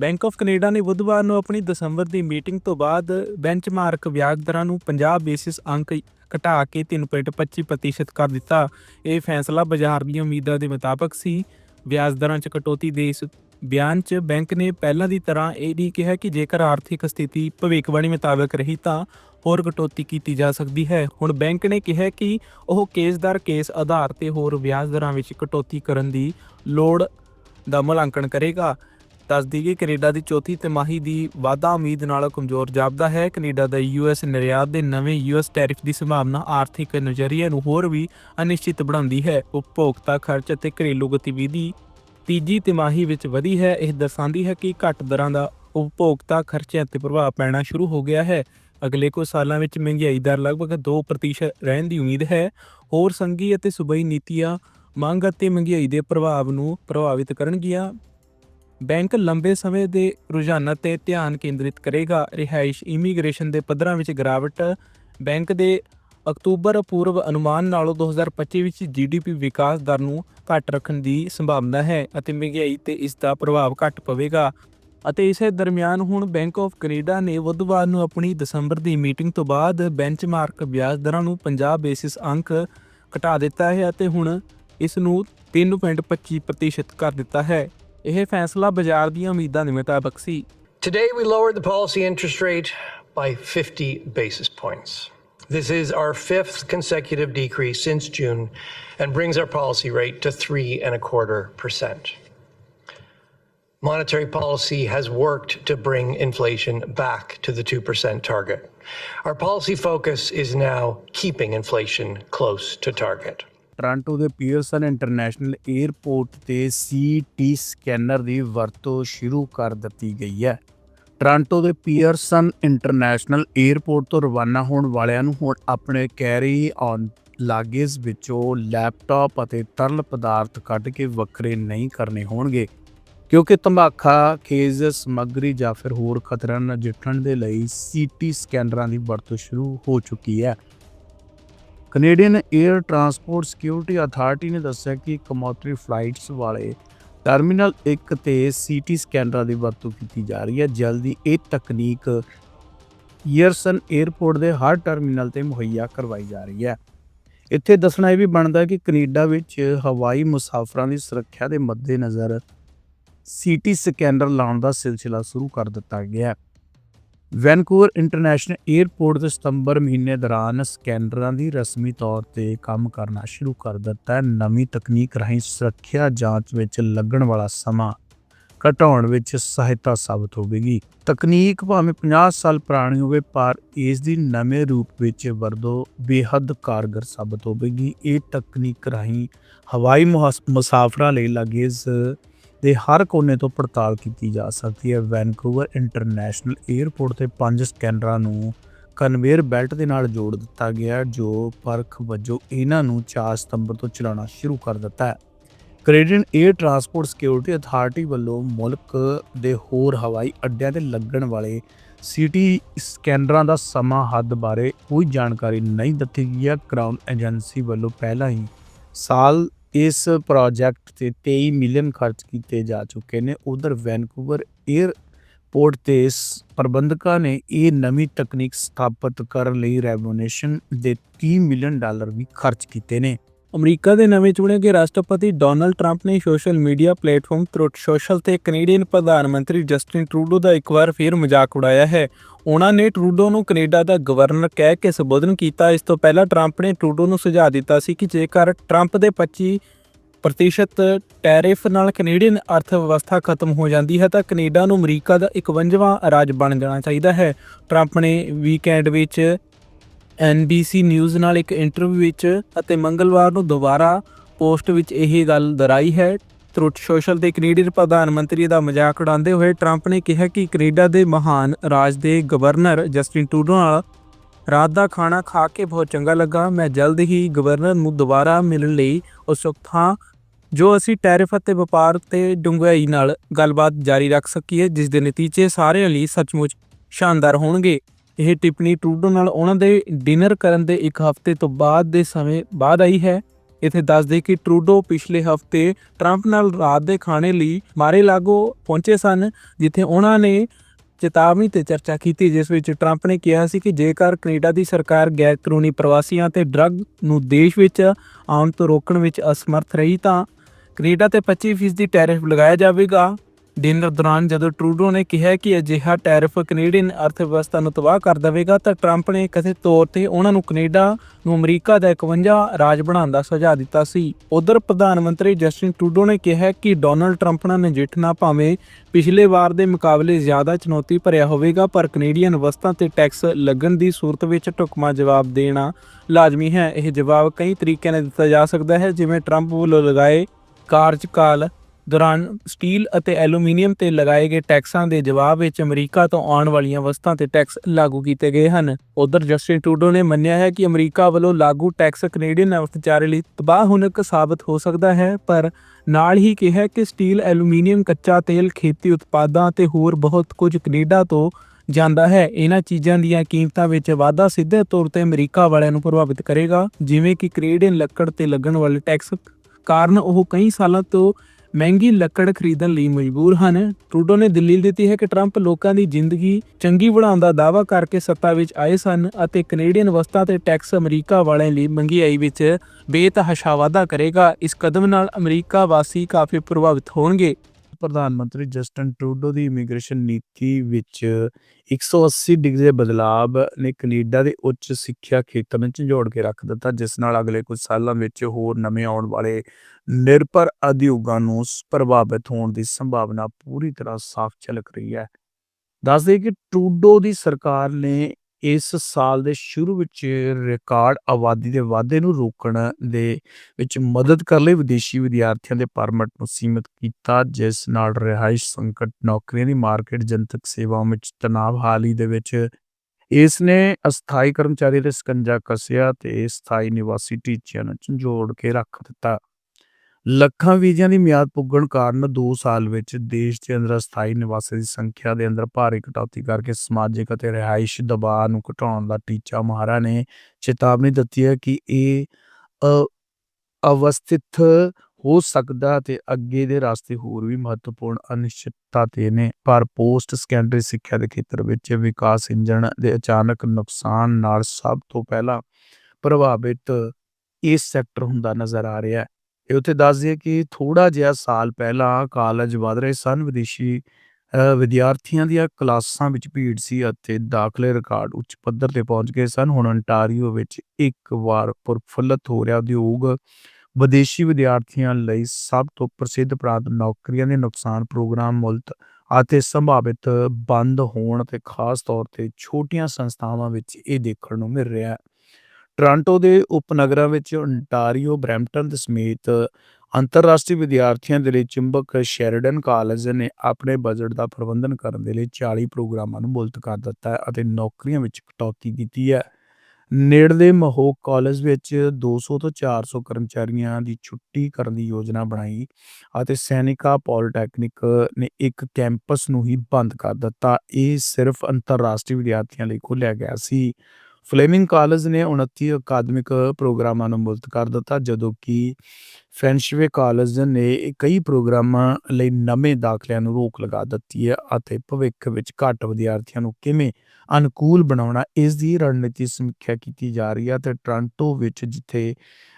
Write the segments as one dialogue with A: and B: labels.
A: Bank of Canada ਨੇ ਬੁੱਧਵਾਰ ਨੂੰ ਆਪਣੀ ਦਸੰਬਰ ਦੀ ਮੀਟਿੰਗ ਤੋਂ ਬਾਅਦ ਬੈਂਚਮਾਰਕ ਵਿਆਜ ਦਰਾਂ ਨੂੰ 50 ਬੇਸਿਸ ਅੰਕ ਘਟਾ ਕੇ 3.25% ਕਰ ਦਿੱਤਾ। ਇਹ ਫੈਸਲਾ ਬਾਜ਼ਾਰ ਦੀਆਂ ਉਮੀਦਾਂ ਦੇ ਮੁਤਾਬਕ ਸੀ। ਵਿਆਜ ਦਰਾਂ 'ਚ ਕਟੌਤੀ ਦੇ ਇਸ ਬਿਆਨ 'ਚ ਬੈਂਕ ਨੇ ਪਹਿਲਾਂ ਦੀ ਤਰ੍ਹਾਂ ਇਹ ਨਹੀਂ ਕਿਹਾ ਕਿ ਜੇਕਰ ਆਰਥਿਕ ਸਥਿਤੀ ਭਵਿੱਖਬਾਣੀ ਮੁਤਾਬਕ ਰਹੀ ਤਾਂ ਹੋਰ ਕਟੌਤੀ ਕੀਤੀ ਜਾ ਸਕਦੀ ਹੈ। ਹੁਣ ਬੈਂਕ ਨੇ ਕਿਹਾ ਕਿ ਉਹ ਕੇਸ ਦਰ ਕੇਸ ਆਧਾਰ ਤੇ ਹੋਰ ਵਿਆਜ ਦਰਾਂ ਵਿੱਚ ਕਟੌਤੀ ਕਰਨ ਦੀ ਲੋੜ ਦਾ ਮੁਲਾਂਕਣ ਕਰੇਗਾ। ਦੱਸਦੀ ਕਿ ਕੈਨੇਡਾ ਦੀ ਚੌਥੀ ਤਿਮਾਹੀ ਦੀ ਵਾਧਾ ਉਮੀਦ ਨਾਲੋਂ ਕਮਜ਼ੋਰ ਜਾਪਦਾ ਹੈ। ਕੈਨੇਡਾ ਦਾ ਯੂਐਸ ਨਿਰਯਾਤ ਦੇ ਨਵੇਂ ਯੂਐਸ ਟੈਰਿਫ ਦੀ ਸੰਭਾਵਨਾ ਆਰਥਿਕ ਨਜ਼ਰੀਏ ਨੂੰ ਹੋਰ ਵੀ ਅਨਿਸ਼ਚਿਤ ਬਣਾਉਂਦੀ ਹੈ। ਉਪਭੋਗਤਾ ਖਰਚ ਅਤੇ ਘਰੇਲੂ ਗਤੀਵਿਧੀ ਤੀਜੀ ਤਿਮਾਹੀ ਵਿੱਚ ਵਧੀ ਹੈ। ਇਹ ਦਰਸਾਉਂਦੀ ਹੈ ਕਿ ਘੱਟ ਦਰਾਂ ਦਾ ਉਪਭੋਗਤਾ ਖਰਚਿਆਂ ਤੇ ਪ੍ਰਭਾਵ ਪੈਣਾ ਸ਼ੁਰੂ ਹੋ ਗਿਆ ਹੈ। ਅਗਲੇ ਕੁਝ ਸਾਲਾਂ ਵਿੱਚ ਮਹਿੰਗਾਈ ਦਰ ਲਗਭਗ 2% ਰਹਿਣ ਦੀ ਉਮੀਦ ਹੈ। ਹੋਰ ਸੰਘੀ ਅਤੇ ਸੂਬਾਈ ਨੀਤੀਆਂ ਮੰਗ ਅਤੇ ਮਹਿੰਗਾਈ ਦੇ ਪ੍ਰਭਾਵ ਨੂੰ ਪ੍ਰਭਾਵਿਤ ਕਰਨਗੀਆਂ। ਬੈਂਕ ਲੰਬੇ ਸਮੇਂ ਦੇ ਰੁਝਾਨਾਂ ਤੇ ਧਿਆਨ ਕੇਂਦਰਿਤ ਕਰੇਗਾ। ਰਿਹਾਇਸ਼ ਇਮੀਗ੍ਰੇਸ਼ਨ ਦੇ ਪੱਧਰਾਂ ਵਿੱਚ ਗਿਰਾਵਟ, ਬੈਂਕ ਦੇ ਅਕਤੂਬਰ ਪੂਰਵ ਅਨੁਮਾਨ ਨਾਲੋਂ 2025 ਵਿੱਚ ਜੀਡੀਪੀ ਵਿਕਾਸ ਦਰ ਨੂੰ ਘੱਟ ਰੱਖਣ ਦੀ ਸੰਭਾਵਨਾ ਹੈ ਅਤੇ ਮਹਿੰਗਾਈ ਤੇ ਇਸ ਦਾ ਪ੍ਰਭਾਵ ਘੱਟ ਪਵੇਗਾ। ਅਤੇ ਇਸੇ ਦਰਮਿਆਨ ਹੁਣ ਬੈਂਕ ਆਫ ਕੈਨੇਡਾ ਨੇ ਬੁੱਧਵਾਰ ਨੂੰ ਆਪਣੀ ਦਸੰਬਰ ਦੀ ਮੀਟਿੰਗ ਤੋਂ ਬਾਅਦ ਬੈਂਚਮਾਰਕ ਵਿਆਜ ਦਰਾਂ ਨੂੰ 50 ਬੇਸਿਸ ਅੰਕ ਘਟਾ ਦਿੱਤਾ ਹੈ ਅਤੇ ਹੁਣ ਇਸ ਨੂੰ 3.25% ਕਰ ਦਿੱਤਾ ਹੈ। ਇਹ ਫੈਸਲਾ ਬਾਜ਼ਾਰ ਦੀਆਂ ਉਮੀਦਾਂ ਦੇ ਮੁਤਾਬਕ ਸੀ
B: Today, we lowered the policy interest rate by 50 basis points. This is our fifth consecutive decrease since June and brings our policy rate to three and a quarter percent. Monetary policy has worked to bring inflation back to the 2% target. Our policy focus is now keeping inflation close to target.
C: Toronto ਦੇ Pearson international airport ਤੇ CT scanner ਦੀ ਵਰਤੋਂ ਸ਼ੁਰੂ ਕਰ ਦਿੱਤੀ ਗਈ ਹੈ। Toronto ਦੇ Pearson international airport ਤੋਂ ਰਵਾਨਾ ਹੋਣ ਵਾਲਿਆਂ ਨੂੰ ਹੁਣ ਆਪਣੇ ਕੈਰੀ ਔਨ ਲਾਗੇਜ ਵਿੱਚੋਂ ਲੈਪਟਾਪ ਅਤੇ ਤਰਲ ਪਦਾਰਥ ਕੱਢ ਕੇ ਵੱਖਰੇ ਨਹੀਂ ਕਰਨੇ ਹੋਣਗੇ, ਕਿਉਂਕਿ ਤੰਬਾਕਾ ਖੇਜ਼, ਸਮੱਗਰੀ ਜਾਂ ਫਿਰ ਹੋਰ ਖਤਰਿਆਂ ਨਾਲ ਨਜਿੱਠਣ ਦੇ ਲਈ ਸੀਟੀ ਸਕੈਨਰਾਂ ਦੀ ਵਰਤੋਂ ਸ਼ੁਰੂ ਹੋ ਚੁੱਕੀ ਹੈ। Canadian air transport security authority ਨੇ ਦੱਸਿਆ ਕਿ ਕਮੋਟਰੀ ਫਲਾਈਟਸ ਵਾਲੇ ਟਰਮੀਨਲ 1 ਤੇ ਸੀਟੀ ਸਕੈਨਰਾਂ ਦੀ ਵਰਤੋਂ ਕੀਤੀ ਜਾ ਰਹੀ ਹੈ। ਜਲਦੀ ਇਹ ਤਕਨੀਕ ਈਅਰਸਨ 에ਅਰਪੋਰਟ ਦੇ ਹਰ ਟਰਮੀਨਲ ਤੇ ਮੁਹੱਈਆ ਕਰਵਾਈ ਜਾ ਰਹੀ ਹੈ। ਇੱਥੇ ਦੱਸਣਾ ਇਹ ਵੀ ਬਣਦਾ ਕਿ ਕੈਨੇਡਾ ਵਿੱਚ ਹਵਾਈ ਮੁਸਾਫਰਾਂ ਦੀ ਸੁਰੱਖਿਆ ਦੇ ਮੱਦੇਨਜ਼ਰ ਸੀਟੀ ਸਕੈਨਰ ਲਾਉਣ ਦਾ ਸਿਲਸਿਲਾ ਸ਼ੁਰੂ ਕਰ ਦਿੱਤਾ ਗਿਆ ਹੈ। ਵੈਨਕੂਵਰ ਇੰਟਰਨੈਸ਼ਨਲ 에ਅਰਪੋਰਟ ਦੇ ਸਤੰਬਰ ਮਹੀਨੇ ਦੌਰਾਨ ਸਕੈਨਰਾਂ ਦੀ ਰਸਮੀ ਤੌਰ ਤੇ ਕੰਮ ਕਰਨਾ ਸ਼ੁਰੂ ਕਰ ਦਿੱਤਾ। ਹੈ ਨਵੀਂ ਤਕਨੀਕ ਰਾਹੀਂ ਸੁਰੱਖਿਆ ਜਾਂਚ ਵਿੱਚ ਲੱਗਣ ਵਾਲਾ ਸਮਾਂ ਘਟਾਉਣ ਵਿੱਚ ਸਹਾਇਤਾ ਸਾਬਤ ਹੋਵੇਗੀ। ਤਕਨੀਕ ਭਾਵੇਂ 50 ਸਾਲ ਪੁਰਾਣੀ ਹੋਵੇ, ਪਰ ਇਸ ਦੀ ਨਵੇਂ ਰੂਪ ਵਿੱਚ ਵਰਤੋਂ ਬੇਹੱਦ ਕਾਰਗਰ ਸਾਬਤ ਹੋਵੇਗੀ। ਇਹ ਤਕਨੀਕ ਰਾਹੀਂ ਹਵਾਈ ਮੁਹਾਸ- ਮੁਸਾਫਰਾਂ ਲਈ ਲੱਗੇਜ ਦੇ ਹਰ ਕੋਨੇ ਤੋਂ ਪੜਤਾਲ ਕੀਤੀ ਜਾ ਸਕਦੀ ਹੈ। ਵੈਨਕੂਵਰ ਇੰਟਰਨੈਸ਼ਨਲ 에ਅਰਪੋਰਟ ਤੇ ਪੰਜ ਸਕੈਨਰਾਂ ਨੂੰ ਕਨਵੇਅਰ ਬੈਲਟ ਦੇ ਨਾਲ ਜੋੜ ਦਿੱਤਾ ਗਿਆ, ਜੋ ਪਰਖ ਵਜੋਂ ਇਹਨਾਂ ਨੂੰ 4 ਸਤੰਬਰ ਤੋਂ ਚਲਾਉਣਾ ਸ਼ੁਰੂ ਕਰ ਦਿੱਤਾ ਹੈ। Canadian air transport security authority ਵੱਲੋਂ ਮੁਲਕ ਦੇ ਹੋਰ ਹਵਾਈ ਅੱਡਿਆਂ ਤੇ ਲੱਗਣ ਵਾਲੇ ਸਿਟੀ ਸਕੈਨਰਾਂ ਦਾ ਸਮਾਂ ਹੱਦ ਬਾਰੇ ਕੋਈ ਜਾਣਕਾਰੀ ਨਹੀਂ ਦਿੱਤੀ ਗਈ ਹੈ। ਕਰਾਊਨ ਏਜੰਸੀ ਵੱਲੋਂ ਪਹਿਲਾਂ ਹੀ ਸਾਲ ਇਸ ਪ੍ਰੋਜੈਕਟ ਤੇ 23 ਮਿਲੀਅਨ ਖਰਚ ਕੀਤੇ ਜਾ ਚੁੱਕੇ ਨੇ। ਉਧਰ ਵੈਨਕੂਵਰ 에ਅਰਪੋਰਟ ਤੇ ਸ- ਪ੍ਰਬੰਧਕਾਂ ਨੇ ਇਹ ਨਵੀਂ ਤਕਨੀਕ ਸਥਾਪਿਤ ਕਰਨ ਲਈ ਰੈਵੋਨੇਸ਼ਨ ਦੇ 30 ਮਿਲੀਅਨ ਡਾਲਰ ਵੀ ਖਰਚ ਕੀਤੇ ਨੇ।
A: ਅਮਰੀਕਾ ਦੇ ਨਵੇਂ ਚੁਣੇ ਗਏ ਰਾਸ਼ਟਰਪਤੀ ਡੋਨਲਡ ਟਰੰਪ ਨੇ social media platform truth social ਤੇ ਕੈਨੇਡੀਅਨ ਪ੍ਰਧਾਨ ਮੰਤਰੀ ਜਸਟਿਨ ਟਰੂਡੋ ਦਾ ਇੱਕ ਵਾਰ ਫਿਰ ਮਜ਼ਾਕ ਉਡਾਇਆ ਹੈ। ਉਹਨਾਂ ਨੇ ਟਰੂਡੋ ਨੂੰ ਕੈਨੇਡਾ ਦਾ ਗਵਰਨਰ ਕਹਿ ਕੇ ਸੰਬੋਧਨ ਕੀਤਾ। ਇਸ ਤੋਂ ਪਹਿਲਾਂ ਟਰੰਪ ਨੇ ਟਰੂਡੋ ਨੂੰ ਸੁਝਾਅ ਦਿੱਤਾ ਸੀ ਕਿ ਜੇਕਰ ਟਰੰਪ ਦੇ 25 ਪ੍ਰਤੀਸ਼ਤ ਟੈਰਿਫ ਨਾਲ ਕੈਨੇਡੀਅਨ ਅਰਥ ਵਿਵਸਥਾ ਖਤਮ ਹੋ ਜਾਂਦੀ ਹੈ, ਤਾਂ ਕੈਨੇਡਾ ਨੂੰ ਅਮਰੀਕਾ ਦਾ 51ਵਾਂ ਰਾਜ ਬਣ ਜਾਣਾ ਚਾਹੀਦਾ ਹੈ। ਟਰੰਪ ਨੇ ਵੀਕਐਂਡ ਵਿੱਚ NBC ਨਿਊਜ਼ ਨਾਲ ਇੱਕ ਇੰਟਰਵਿਊ ਵਿੱਚ ਅਤੇ ਮੰਗਲਵਾਰ ਨੂੰ ਦੁਬਾਰਾ ਪੋਸਟ ਵਿੱਚ ਇਹ ਗੱਲ ਦਰਾਈ ਹੈ। ਟਰੂਥ ਸੋਸ਼ਲ ਦੇ ਕੈਨੇਡੀਅਨ ਪ੍ਰਧਾਨ ਮੰਤਰੀ ਦਾ ਮਜ਼ਾਕ ਉਡਾਉਂਦੇ ਹੋਏ ਟਰੰਪ ਨੇ ਕਿਹਾ ਕਿ ਕੈਨੇਡਾ ਦੇ ਮਹਾਨ ਰਾਜ ਦੇ ਗਵਰਨਰ ਜਸਟਿਨ ਟਰੂਡੋ ਨਾਲ ਰਾਤ ਦਾ ਖਾਣਾ ਖਾ ਕੇ ਬਹੁਤ ਚੰਗਾ ਲੱਗਾ। ਮੈਂ ਜਲਦ ਹੀ ਗਵਰਨਰ ਨੂੰ ਦੁਬਾਰਾ ਮਿਲਣ ਲਈ ਉਤਸੁਕ ਹਾਂ। ਜੋ ਅਸੀਂ ਟੈਰਿਫ ਅਤੇ ਵਪਾਰ ਤੇ ਡੂੰਘਾਈ ਨਾਲ ਗੱਲਬਾਤ ਜਾਰੀ ਰੱਖ ਸਕੀਏ ਜਿਸ ਦੇ ਨਤੀਜੇ ਸਾਰਿਆਂ ਲਈ ਸੱਚਮੁੱਚ ਸ਼ਾਨਦਾਰ ਹੋਣਗੇ। ਇਹ ਟਿੱਪਣੀ ਟਰੂਡੋ ਨਾਲ ਉਹਨਾਂ ਦੇ ਡਿਨਰ ਕਰਨ ਦੇ ਇੱਕ ਹਫ਼ਤੇ ਤੋਂ ਬਾਅਦ ਦੇ ਸਮੇਂ ਬਾਅਦ ਆਈ ਹੈ। ਇੱਥੇ ਦੱਸ ਦੇ ਕਿ ਟਰੂਡੋ ਪਿਛਲੇ ਹਫ਼ਤੇ ਟਰੰਪ ਨਾਲ ਰਾਤ ਦੇ ਖਾਣੇ ਲਈ ਮਾਰੇ ਲਾਗੋ ਪਹੁੰਚੇ ਸਨ, ਜਿੱਥੇ ਉਹਨਾਂ ਨੇ ਚੇਤਾਵਨੀ ਤੇ ਚਰਚਾ ਕੀਤੀ, ਜਿਸ ਵਿੱਚ ਟਰੰਪ ਨੇ ਕਿਹਾ ਸੀ ਕਿ ਜੇਕਰ ਕੈਨੇਡਾ ਦੀ ਸਰਕਾਰ ਗੈਰ ਕਾਨੂੰਨੀ ਪ੍ਰਵਾਸੀਆਂ ਤੇ ਡਰੱਗ ਨੂੰ ਦੇਸ਼ ਵਿੱਚ ਆਉਣ ਤੋਂ ਰੋਕਣ ਵਿੱਚ ਅਸਮਰਥ ਰਹੀ ਤਾਂ ਕੈਨੇਡਾ ਤੇ 25% ਦੀ ਟੈਰਿਫ ਲਗਾਇਆ ਜਾਵੇਗਾ। ਡਿਨਰ ਦੌਰਾਨ ਜਦੋਂ ਟਰੂਡੋ ਨੇ ਕਿਹਾ ਕਿ ਅਜਿਹਾ ਟੈਰਿਫ ਕੈਨੇਡੀਅਨ ਅਰਥਵਿਵਸਥਾ ਨੂੰ ਤਬਾਹ ਕਰ ਦੇਵੇਗਾ, ਤਾਂ ਟਰੰਪ ਨੇ ਕਥਿਤ ਤੌਰ ਤੇ ਉਹਨਾਂ ਨੂੰ ਕੈਨੇਡਾ ਨੂੰ ਅਮਰੀਕਾ ਦਾ 51 ਰਾਜ ਬਣਾਉਣ ਦਾ ਸੁਝਾਅ ਦਿੱਤਾ ਸੀ। ਉਧਰ ਪ੍ਰਧਾਨ ਮੰਤਰੀ ਜਸਟਿਨ ਟਰੂਡੋ ਨੇ ਕਿਹਾ ਕਿ ਡੋਨਲਡ ਟਰੰਪ ਨਾਲ ਨਜਿੱਠਣਾ ਭਾਵੇਂ ਪਿਛਲੇ ਵਾਰ ਦੇ ਮੁਕਾਬਲੇ ਜ਼ਿਆਦਾ ਚੁਣੌਤੀ ਭਰਿਆ ਹੋਵੇਗਾ, ਪਰ ਕੈਨੇਡੀਅਨ ਵਸਤਾਂ ਤੇ ਟੈਕਸ ਲੱਗਣ ਦੀ ਸੂਰਤ ਵਿੱਚ ਢੁਕਵਾਂ ਜਵਾਬ ਦੇਣਾ ਲਾਜ਼ਮੀ ਹੈ। ਇਹ ਜਵਾਬ ਕਈ ਤਰੀਕਿਆਂ ਨਾਲ ਦਿੱਤਾ ਜਾ ਸਕਦਾ ਹੈ, ਜਿਵੇਂ ਟਰੰਪ ਵੱਲੋਂ ਲਗਾਏ ਕਾਰਜਕਾਲ ਦੌਰਾਨ ਸਟੀਲ ਅਤੇ ਐਲੂਮੀਨੀਅਮ ਤੇ ਲਗਾਏ ਗਏ ਟੈਕਸਾਂ ਦੇ ਜਵਾਬ ਵਿੱਚ ਅਮਰੀਕਾ ਤੋਂ ਆਉਣ ਵਾਲੀਆਂ ਵਸਤਾਂ ਤੇ ਟੈਕਸ ਲਾਗੂ ਕੀਤੇ ਗਏ ਹਨ। ਉਧਰ ਜਸਟਿਨ ਟਰੂਡੋ ਨੇ ਮੰਨਿਆ ਹੈ ਕਿ ਅਮਰੀਕਾ ਵੱਲੋਂ ਲਾਗੂ ਟੈਕਸ ਕੈਨੇਡੀਅਨ ਅਰਥਚਾਰੇ ਲਈ ਤਬਾਹਹੁਨਕ ਸਾਬਤ ਹੋ ਸਕਦਾ ਹੈ, ਪਰ ਨਾਲ ਹੀ ਕਿਹਾ ਕਿ ਸਟੀਲ, ਐਲੂਮੀਨੀਅਮ, ਕੱਚਾ ਤੇਲ, ਖੇਤੀ ਉਤਪਾਦਾਂ ਤੇ ਹੋਰ ਬਹੁਤ ਕੁਝ ਕੈਨੇਡਾ ਤੋਂ ਜਾਂਦਾ ਹੈ। ਇਹਨਾਂ ਚੀਜ਼ਾਂ ਦੀਆਂ ਕੀਮਤਾਂ ਵਿੱਚ ਵਾਧਾ ਸਿੱਧੇ ਤੌਰ ਤੇ ਅਮਰੀਕਾ ਵਾਲਿਆਂ ਨੂੰ ਪ੍ਰਭਾਵਿਤ ਕਰੇਗਾ, ਜਿਵੇਂ ਕਿ ਕੈਨੇਡੀਅਨ ਲੱਕੜ ਤੇ ਲੱਗਣ ਵਾਲੇ ਟੈਕਸ ਕਾਰਨ ਉਹ ਕਈ ਸਾਲਾਂ ਤੋਂ ਮਹਿੰਗੀ ਲੱਕੜ ਖਰੀਦਣ ਲਈ ਮਜਬੂਰ ਹਨ। ਟਰੂਡੋ ਨੇ ਦਲੀਲ ਦਿੱਤੀ ਹੈ ਕਿ ਟਰੰਪ ਲੋਕਾਂ ਦੀ ਜ਼ਿੰਦਗੀ ਚੰਗੀ ਬਣਾਉਣ ਦਾ ਦਾਅਵਾ ਕਰਕੇ ਸੱਤਾ ਵਿੱਚ ਆਏ ਸਨ ਅਤੇ ਕੈਨੇਡੀਅਨ ਵਸਤਾਂ ਤੇ ਟੈਕਸ ਅਮਰੀਕਾ ਵਾਲਿਆਂ ਲਈ ਮਹਿੰਗਾਈ ਵਿੱਚ ਬੇਤਹਾਸ਼ਾ ਵਾਧਾ ਕਰੇਗਾ। ਇਸ ਕਦਮ ਨਾਲ ਅਮਰੀਕਾ ਵਾਸੀ ਕਾਫੀ ਪ੍ਰਭਾਵਿਤ ਹੋਣਗੇ।
C: ਪ੍ਰਧਾਨ ਮੰਤਰੀ ਜਸਟਨ ਟਰੂਡੋ ਦੀ ਇਮੀਗ੍ਰੇਸ਼ਨ ਨੀਤੀ ਵਿੱਚ 180 ਡਿਗਰੀ ਦੇ ਬਦਲਾਅ ਨੇ ਕੈਨੇਡਾ ਦੇ ਉੱਚ ਸਿੱਖਿਆ ਖੇਤਰ ਨੂੰ ਝੰਜੋੜ ਕੇ ਰੱਖ ਦਿੱਤਾ, ਜਿਸ ਨਾਲ ਅਗਲੇ ਕੁਝ ਸਾਲਾਂ ਵਿੱਚ ਹੋਰ ਨਵੇਂ ਆਉਣ ਵਾਲੇ ਨਿਰਭਰ ਉਦਯੋਗਾਂ ਨੂੰ ਪ੍ਰਭਾਵਿਤ ਹੋਣ ਦੀ ਸੰਭਾਵਨਾ ਪੂਰੀ ਤਰ੍ਹਾਂ ਸਾਫ਼ ਝਲਕ ਰਹੀ ਹੈ। ਦੱਸਦੇ ਕਿ ਟਰੂਡੋ ਦੀ ਸਰਕਾਰ ਨੇ ਇਸ ਸਾਲ ਦੇ ਸ਼ੁਰੂ ਵਿੱਚ ਰਿਕਾਰਡ ਆਬਾਦੀ ਦੇ ਵਾਧੇ ਨੂੰ ਰੋਕਣ ਦੇ ਵਿੱਚ ਮਦਦ ਕਰਨ ਲਈ ਵਿਦੇਸ਼ੀ ਵਿਦਿਆਰਥੀਆਂ ਦੇ ਪਰਮਿਟ ਨੂੰ ਸੀਮਿਤ ਕੀਤਾ, ਜਿਸ ਨਾਲ ਰਿਹਾਇਸ਼ ਸੰਕਟ, ਨੌਕਰੀਆਂ ਦੀ ਮਾਰਕੀਟ, ਜਨਤਕ ਸੇਵਾਵਾਂ ਵਿੱਚ ਤਣਾਅ ਹਾਲ ਹੀ ਦੇ ਵਿੱਚ ਇਸ ਨੇ ਅਸਥਾਈ ਕਰਮਚਾਰੀ ਦੇ ਸਕੰਜਾ ਕੱਸਿਆ ਤੇ ਸਥਾਈ ਨਿਵਾਸੀ ਟੀਚਿਆਂ ਨੂੰ ਝੰਜੋੜ ਕੇ ਰੱਖ ਦਿੱਤਾ। ਲੱਖਾਂ ਵੀਜ਼ਿਆਂ ਦੀ ਮਿਆਦ ਪੁੱਗਣ ਕਾਰਨ 2 ਸਾਲ ਵਿੱਚ ਦੇਸ਼ ਦੇ ਅੰਦਰ ਅਸਥਾਈ ਨਿਵਾਸੀਆਂ ਦੀ ਸੰਖਿਆ ਦੇ ਅੰਦਰ ਭਾਰੀ ਕਟੌਤੀ ਕਰਕੇ ਸਮਾਜਿਕ ਅਤੇ ਰਿਹਾਇਸ਼ ਦਬਾਅ ਨੂੰ ਘਟਾਉਣ ਦਾ ਟੀਚਾ ਮਹਾਰਾ ਨੇ। ਚੇਤਾਵਨੀ ਦਿੱਤੀ ਹੈ ਕਿ ਇਹ ਅਵਸਥਿਤ ਹੋ ਸਕਦਾ ਤੇ ਅੱਗੇ ਦੇ ਰਸਤੇ ਹੋਰ ਵੀ ਮਹੱਤਵਪੂਰਨ ਅਨਿਸ਼ਚਿਤਤਾ ਤੇ ਨੇ। ਪਰ ਪੋਸਟ ਸੈਕੰਡਰੀ ਸਿੱਖਿਆ ਦੇ ਖੇਤਰ ਵਿੱਚ ਵਿਕਾਸ ਇੰਜਣ ਦੇ ਅਚਾਨਕ ਨੁਕਸਾਨ ਨਾਲ ਸਭ ਤੋਂ ਪਹਿਲਾਂ ਪ੍ਰਭਾਵਿਤ ਇਸ ਸੈਕਟਰ ਹੁੰਦਾ ਨਜ਼ਰ ਆ ਰਿਹਾ ਹੈ। ਇਹ ਉੱਥੇ ਦੱਸ ਦਈਏ ਕਿ ਥੋੜਾ ਜਿਹਾ ਸਾਲ ਪਹਿਲਾਂ ਕਾਲਜ ਵਧ ਰਹੇ ਸਨ। ਵਿਦੇਸ਼ੀ ਵਿਦਿਆਰਥੀਆਂ ਦੀਆਂ ਕਲਾਸਾਂ ਵਿੱਚ ਭੀੜ ਸੀ ਅਤੇ ਦਾਖਲੇ ਰਿਕਾਰਡ ਉੱਚ ਪੱਧਰ ਤੇ ਪਹੁੰਚ ਗਏ ਸਨ। ਹੁਣ ਅੰਟਾਰੀਓ ਵਿੱਚ ਇੱਕ ਵਾਰ ਪ੍ਰਫੁੱਲਤ ਹੋ ਰਿਹਾ ਉਦਯੋਗ ਵਿਦੇਸ਼ੀ ਵਿਦਿਆਰਥੀਆਂ ਲਈ ਸਭ ਤੋਂ ਪ੍ਰਸਿੱਧ ਪ੍ਰਾਂਤ ਨੌਕਰੀਆਂ ਦੇ ਨੁਕਸਾਨ ਪ੍ਰੋਗਰਾਮ ਮੁਲਤ ਅਤੇ ਸੰਭਾਵਿਤ ਬੰਦ ਹੋਣ ਤੇ ਖਾਸ ਤੌਰ ਤੇ ਛੋਟੀਆਂ ਸੰਸਥਾਵਾਂ ਵਿੱਚ ਇਹ ਦੇਖਣ ਨੂੰ ਮਿਲ ਰਿਹਾ ਹੈ। ਟੋਰਾਂਟੋ ਦੇ ਉਪਨਗਰਾਂ ਵਿੱਚ ontario ਬਰੈਂਪਟਨ ਦੇ ਸਮੇਤ ਅੰਤਰਰਾਸ਼ਟਰੀ ਵਿਦਿਆਰਥੀਆਂ ਦੇ ਲਈ ਚੁੰਬਕ ਸ਼ੈਰਡਨ ਕਾਲਜ ਨੇ ਆਪਣੇ ਬਜਟ ਦਾ ਪ੍ਰਬੰਧਨ ਕਰਨ ਦੇ ਲਈ 40 ਪ੍ਰੋਗਰਾਮਾਂ ਨੂੰ ਮੁਲਤ ਕਰ ਦਿੱਤਾ ਹੈ ਅਤੇ ਨੌਕਰੀਆਂ ਵਿੱਚ ਕਟੌਤੀ ਕੀਤੀ ਹੈ। ਨੇੜਲੇ ਮਹੋਕ ਕਾਲਜ ਵਿੱਚ 200 ਤੋਂ 400 ਕਰਮਚਾਰੀਆਂ ਦੀ ਛੁੱਟੀ ਕਰਨ ਦੀ ਯੋਜਨਾ ਬਣਾਈ ਅਤੇ ਸੈਨਿਕਾ ਪੋਲੀਟੈਕਨਿਕ ਨੇ ਇੱਕ ਕੈਂਪਸ ਨੂੰ ਹੀ ਬੰਦ ਕਰ ਦਿੱਤਾ। ਇਹ ਸਿਰਫ ਅੰਤਰਰਾਸ਼ਟਰੀ ਵਿਦਿਆਰਥੀਆਂ ਲਈ ਖੋਲ੍ਹਿਆ ਗਿਆ ਸੀ। ਫਲੇਮਿੰਗ ਕਾਲਜ ਨੇ 29 ਅਕਾਦਮਿਕ ਪ੍ਰੋਗਰਾਮਾਂ ਨੂੰ ਮੁਲਤ ਕਰ ਦਿੱਤਾ, ਜਦੋਂ ਕਿ ਫੈਂਸ਼ਵੇ ਕਾਲਜ ਨੇ ਕਈ ਪ੍ਰੋਗਰਾਮਾਂ ਲਈ ਨਵੇਂ ਦਾਖਲਿਆਂ ਨੂੰ ਰੋਕ ਲਗਾ ਦਿੱਤੀ ਹੈ ਅਤੇ ਭਵਿੱਖ ਵਿੱਚ ਘੱਟ ਵਿਦਿਆਰਥੀਆਂ ਨੂੰ ਕਿਵੇਂ ਅਨੁਕੂਲ ਬਣਾਉਣਾ, ਇਸ ਦੀ ਰਣਨੀਤੀ ਸਮੀਖਿਆ ਕੀਤੀ ਜਾ ਰਹੀ ਹੈ ਤੇ ਟੋਰਾਂਟੋ ਵਿੱਚ ਜਿੱਥੇ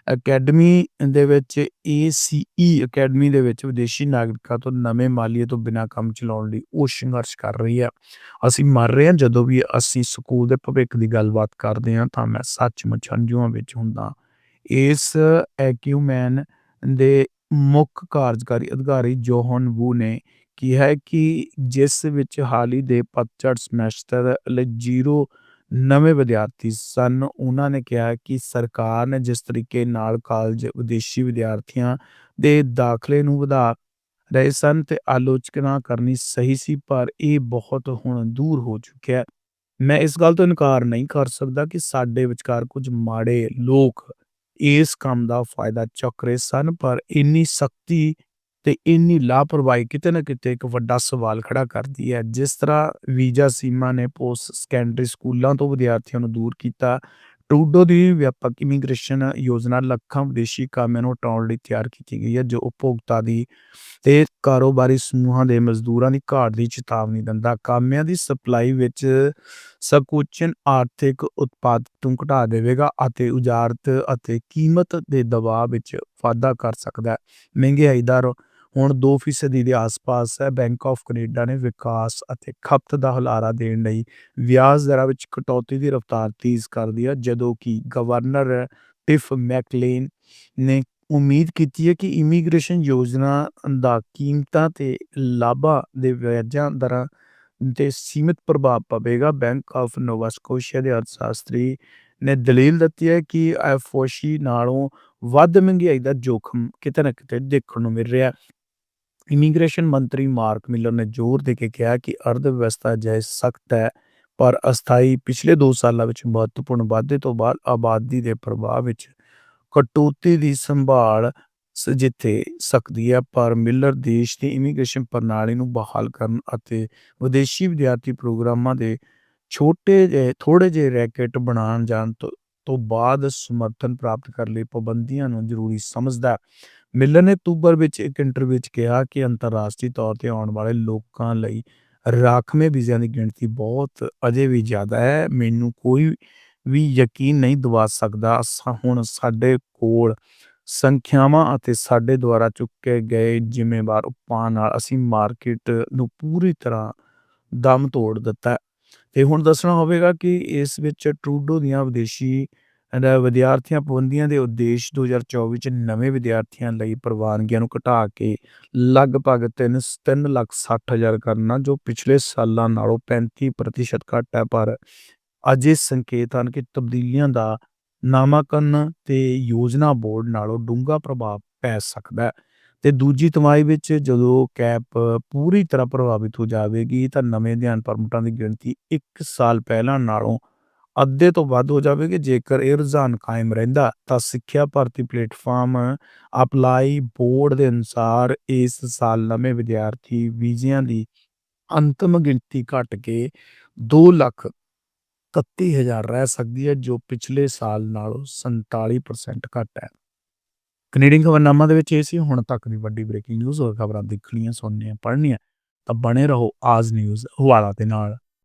C: ਅਕੈਡਮੀ ਦੇ ਵਿੱਚ ACE ਅਕੈਡਮੀ ਦੇ ਵਿੱਚ ਵਿਦੇਸ਼ੀ ਨਾਗਰਿਕਾਂ ਤੋਂ ਨਵੇਂ ਮਾਲੀਏ ਤੋਂ ਬਿਨਾਂ ਕੰਮ ਚਲਾਉਣ ਲਈ ਉਹ ਸੰਘਰਸ਼ ਕਰ ਰਹੀ ਹੈ ਅਸੀਂ ਮਰ ਰਹੇ ਹਾਂ, ਜਦੋਂ ਵੀ ਅਸੀਂ ਸਕੂਲ ਦੇ ਭਵਿੱਖ ਦੀ ਗੱਲਬਾਤ ਕਰਦੇ ਹਾਂ ਤਾਂ ਮੈਂ ਸੱਚਮੁੱਚ ਹੰਝੂਆਂ ਵਿੱਚ ਹੁੰਦਾ ਇਸ ਐਕਿਊਮੈਨ ਦੇ ਮੁੱਖ ਕਾਰਜਕਾਰੀ ਅਧਿਕਾਰੀ ਜੋਹਨ ਵੂ ਨੇ ਕਿਹਾ ਹੈ ਕਿ ਜਿਸ ਵਿੱਚ ਹਾਲ ਹੀ ਦੇ ਪਤਝੜ ਸਮੈਸਟਰ ਲਈ ਜ਼ੀਰੋ ਨਵੇਂ ਵਿਦਿਆਰਥੀ ਸਨ, ਉਹਨਾਂ ਨੇ ਕਿਹਾ ਕਿ ਸਰਕਾਰ ਨੇ ਜਿਸ ਤਰੀਕੇ ਨਾਲ ਕਾਲਜ ਵਿਦੇਸ਼ੀ ਵਿਦਿਆਰਥੀਆਂ ਦੇ ਦਾਖਲੇ ਨੂੰ ਵਧਾ ਰਹੇ ਸਨ ਤੇ ਆਲੋਚਨਾ ਕਰਨੀ ਸਹੀ ਸੀ, ਪਰ ਇਹ ਬਹੁਤ ਹੁਣ ਦੂਰ ਹੋ ਚੁੱਕਿਆ ਹੈ। ਮੈਂ ਇਸ ਗੱਲ ਤੋਂ ਇਨਕਾਰ ਨਹੀਂ ਕਰ ਸਕਦਾ ਕਿ ਸਾਡੇ ਵਿਚਕਾਰ ਕੁਝ ਮਾੜੇ ਲੋਕ ਇਸ ਕੰਮ ਦਾ ਫਾਇਦਾ ਚੁੱਕ ਰਹੇ ਸਨ, ਪਰ ਇੰਨੀ ਸਖਤੀ ਤੇ ਇੰਨੀ ਲਾਪਰਵਾਹੀ ਕਿਤੇ ਨਾ ਕਿਤੇ ਇੱਕ ਵੱਡਾ ਸਵਾਲ ਖੜਾ ਕਰਦੀ ਹੈ। ਜਿਸ ਤਰ੍ਹਾਂ ਵੀਜ਼ਾ ਸੀਮਾ ਨੇ ਪੋਸਟ ਸੈਕੰਡਰੀ ਸਕੂਲਾਂ ਤੋਂ ਵਿਦਿਆਰਥੀਆਂ ਨੂੰ ਦੂਰ ਕੀਤਾ, ਟਰੂਡੋ ਦੀ ਵਿਆਪਕ ਇਮੀਗ੍ਰੇਸ਼ਨ ਯੋਜਨਾ ਲੱਖਾਂ ਵਿਦੇਸ਼ੀ ਕਾਮਿਆਂ ਨੂੰ ਹਟਾਉਣ ਲਈ ਤਿਆਰ ਕੀਤੀ ਗਈ ਹੈ, ਜੋ ਉਪਭੋਗਤਾ ਦੀ ਤੇ ਕਾਰੋਬਾਰੀ ਸਮੂਹਾਂ ਦੇ ਮਜ਼ਦੂਰਾਂ ਦੀ ਘਾਟ ਦੀ ਚੇਤਾਵਨੀ ਦਿੰਦਾ। ਕਾਮਿਆਂ ਦੀ ਸਪਲਾਈ ਵਿੱਚ ਸੰਕੁਚਨ ਆਰਥਿਕ ਉਤਪਾਦ ਨੂੰ ਘਟਾ ਦੇਵੇਗਾ ਅਤੇ ਉਜਾਰਤ ਅਤੇ ਕੀਮਤ ਦੇ ਦਬਾਅ ਵਿੱਚ ਵਾਧਾ ਕਰ ਸਕਦਾ ਹੈ। ਮਹਿੰਗਾਈ ਦਾ ਹੁਣ 2% ਦੇ ਆਸ-ਪਾਸ ਹੈ ਬੈਂਕ ਆਫ ਕੈਨੇਡਾ ਨੇ ਵਿਕਾਸ ਅਤੇ ਖਪਤ ਦਾ ਹੁਲਾਰਾ ਦੇਣ ਲਈ ਵਿਆਜ ਦਰਾਂ ਵਿੱਚ ਕਟੌਤੀ ਦੀ ਰਫ਼ਤਾਰ ਤੇਜ਼ ਕਰ ਦਿੱਤੀ ਹੈ, ਜਦੋਂ ਕਿ ਗਵਰਨਰ ਟਿਫ ਮੈਕਲੇਨ ਨੇ ਉਮੀਦ ਕੀਤੀ ਹੈ ਕਿ ਇਮੀਗ੍ਰੇਸ਼ਨ ਯੋਜਨਾ ਦਾ ਕੀਮਤਾਂ ਤੇ ਲਾਭਾਂ ਦੇ ਵਿਆਜਾਂ ਦਰਾਂ ਤੇ ਸੀਮਿਤ ਪ੍ਰਭਾਵ ਪਵੇਗਾ। ਬੈਂਕ ਆਫ ਨੋਵਾ ਸਕੋਸ਼ੀਆ ਦੇ ਅਰਥਸ਼ਾਸਤਰੀ ਨੇ ਦਲੀਲ ਦਿੱਤੀ ਹੈ ਕਿ ਐਫਓਸ਼ੀ ਨਾਲੋਂ ਵੱਧ ਮਹਿੰਗਾਈ ਦਾ ਜੋਖਮ ਕਿਤੇ ਨਾ ਕਿਤੇ ਦੇਖਣ ਨੂੰ ਮਿਲ ਰਿਹਾ ਹੈ। ਇਮੀਗ੍ਰੇਸ਼ਨ ਮੰਤਰੀ ਮਾਰਕ ਮਿਲਰ ਨੇ ਜ਼ੋਰ ਦੇ ਕੇ ਕਿਹਾ ਕਿ ਅਰਥ ਵਿਵਸਥਾ ਅਜਿਹੇ ਸਖਤ ਹੈ, ਪਰ ਅਸਥਾਈ ਪਿਛਲੇ 2 ਸਾਲਾਂ ਵਿੱਚ ਮਹੱਤਵਪੂਰਨ ਵਾਧੇ ਤੋਂ ਬਾਅਦ ਆਬਾਦੀ ਦੇ ਪ੍ਰਭਾਵ ਵਿੱਚ ਕਟੌਤੀ ਦੀ ਸੰਭਾਲ ਜਿੱਥੇ ਸਕਦੀ ਹੈ, ਪਰ ਮਿਲਰ ਦੇਸ਼ ਦੀ ਇਮੀਗ੍ਰੇਸ਼ਨ ਪ੍ਰਣਾਲੀ ਨੂੰ ਬਹਾਲ ਕਰਨ ਅਤੇ ਵਿਦੇਸ਼ੀ ਵਿਦਿਆਰਥੀ ਪ੍ਰੋਗਰਾਮਾਂ ਦੇ ਛੋਟੇ ਜਿਹੇ ਥੋੜੇ ਜਿਹੇ ਰੈਕੇਟ ਬਣਾਉਣ ਜਾਣ ਤੋਂ ਤੋਂ ਬਾਅਦ ਸਮਰਥਨ ਪ੍ਰਾਪਤ ਕਰਨ ਲਈ ਪਾਬੰਦੀਆਂ ਨੂੰ ਜ਼ਰੂਰੀ ਸਮਝਦਾ ਮਿਲਰ ਨੇ ਅਕਤੂਬਰ ਵਿੱਚ ਇੱਕ ਇੰਟਰਵਿਊ ਵਿੱਚ ਕਿਹਾ ਕਿ ਅੰਤਰਰਾਸ਼ਟਰੀ ਤੌਰ ਤੇ ਆਉਣ ਵਾਲੇ ਲੋਕਾਂ ਲਈ ਰਾਖਵੇਂ ਵੀਜ਼ਿਆਂ ਦੀ ਗਿਣਤੀ ਬਹੁਤ ਅਜੇ ਵੀ ਜ਼ਿਆਦਾ ਹੈ ਮੈਨੂੰ ਕੋਈ ਵੀ ਯਕੀਨ ਨਹੀਂ ਦਿਵਾ ਸਕਦਾ ਸਾ- ਹੁਣ ਸਾਡੇ ਕੋਲ ਸੰਖਿਆਵਾਂ ਅਤੇ ਸਾਡੇ ਦੁਆਰਾ ਚੁੱਕੇ ਗਏ ਜ਼ਿੰਮੇਵਾਰ ਉਪਾਅ ਨਾਲ ਅਸੀਂ ਮਾਰਕੀਟ ਨੂੰ ਪੂਰੀ ਤਰ੍ਹਾਂ ਦਮ ਤੋੜ ਦਿੱਤਾ ਹੈ। ਤੇ ਹੁਣ ਦੱਸਣਾ ਹੋਵੇਗਾ ਕਿ ਇਸ ਵਿੱਚ ਟਰੂਡੋ ਦੀਆਂ ਵਿਦੇਸ਼ੀ ਵਿਦਿਆਰਥੀਆਂ ਪਾਬੰਦੀਆਂ ਦੇ ਉਦੇਸ਼ 2024 ਚ ਨਵੇਂ ਵਿਦਿਆਰਥੀਆਂ ਲਈ ਪ੍ਰਵਾਨਗੀਆਂ ਨੂੰ ਘਟਾ ਕੇ ਲਗਭਗ 3 3 ਲੱਖ 60 ਹਜ਼ਾਰ ਕਰਨਾ, ਜੋ ਪਿਛਲੇ ਸਾਲਾਂ ਨਾਲੋਂ 35% ਘੱਟ ਹੈ। ਪਰ ਅਜੇ ਸੰਕੇਤ ਹਨ ਕਿ ਤਬਦੀਲੀਆਂ ਦਾ ਨਾਮਾਕਰਨ ਤੇ ਯੋਜਨਾ ਬੋਰਡ ਨਾਲੋਂ ਡੂੰਘਾ ਪ੍ਰਭਾਵ ਪੈ ਸਕਦਾ ਹੈ। ਤੇ ਦੂਜੀ ਤਿਮਾਹੀ ਵਿੱਚ ਜਦੋਂ ਕੈਪ ਪੂਰੀ ਤਰ੍ਹਾਂ ਪ੍ਰਭਾਵਿਤ ਹੋ ਜਾਵੇਗੀ, ਤਾਂ ਨਵੇਂ ਅਧਿਐਨ ਪਰਮਿਟਾਂ ਦੀ ਗਿਣਤੀ 1 ਸਾਲ ਪਹਿਲਾਂ ਨਾਲੋਂ ਅੱਧੇ ਤੋਂ ਵੱਧ ਹੋ ਜਾਵੇਗੀ, ਜੇਕਰ ਇਹ ਰੁਝਾਨ ਕਾਇਮ ਰਹਿੰਦਾ, ਤਾਂ ਸਿੱਖਿਆ ਭਰਤੀ ਪਲੇਟਫਾਰਮ ਅਪਲਾਈ ਬੋਰਡ ਦੇ ਅਨੁਸਾਰ ਇਸ ਸਾਲ ਨਵੇਂ ਵਿਦਿਆਰਥੀ ਵੀਜ਼ਿਆਂ ਦੀ ਅੰਤਮ ਗਿਣਤੀ ਘਟ ਕੇ 2 ਲੱਖ 31000 ਰਹਿ ਸਕਦੀ ਹੈ, ਜੋ ਪਿਛਲੇ ਸਾਲ ਨਾਲੋਂ 47% ਘੱਟ ਹੈ। ਕੈਨੇਡੀਅਨ ਖਬਰਨਾਮਾ ਦੇ ਵਿੱਚ ਇਹ ਸੀ, ਹੁਣ ਤੱਕ ਦੀ ਵੱਡੀ ਬ੍ਰੇਕਿੰਗ ਨਿਊਜ਼ ਹੋਰ ਖਬਰਾਂ ਦੇਖਣੀਆਂ, ਸੁਣਨੀਆਂ, ਪੜ੍ਹਨੀਆਂ, ਤਾਂ ਬਣੇ ਰਹੋ ਆਜ ਨਿਊਜ਼, ਹਵਾਲਾ ਦੇ ਨਾਲ।